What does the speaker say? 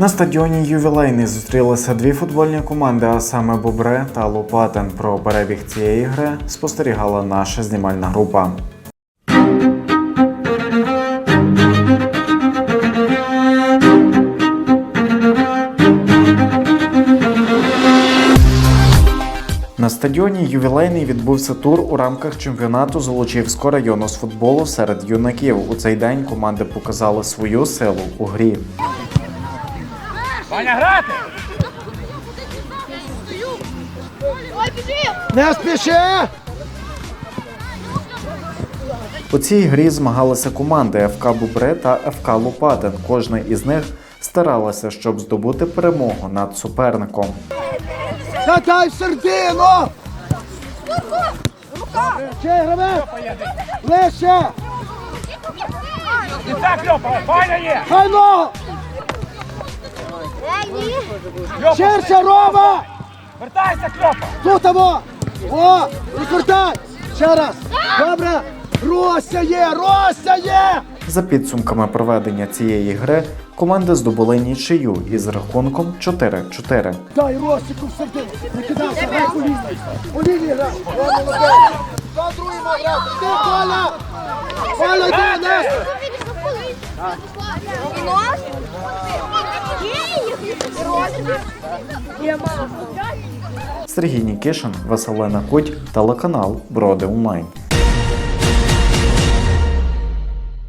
На стадіоні ювілейний зустрілися дві футбольні команди, а саме Бобре та Лопатин. Про перебіг цієї гри спостерігала наша знімальна група. На стадіоні ювілейний відбувся тур у рамках чемпіонату Золочівського району з футболу серед юнаків. У цей день команди показали свою силу у грі. Ваня, грати! Ой, біжи! Не спіши! У цій грі змагалися команди ФК Бубре та ФК Лопатин. Кожна із них старалася, щоб здобути перемогу над суперником. Катай в середину! Ще граве! Ближче! І так, Льопа, Ваня є! Хай ногу! Ширше, Рома! вертайся, Кльопа! Тут або! О! Розвертай! Ще раз! Добре! Рося є! Рося є! За підсумками проведення цієї гри команди здобули нічию із рахунком 4-4. Дай Росику в середину! Прикидайся, грай по лінії! По лінії грай! О, молодець! Другим грати! Ти, Коля! Коля, йди, Нестор! Сергій Нікішин, Василена Куть, телеканал Броди Онлайн.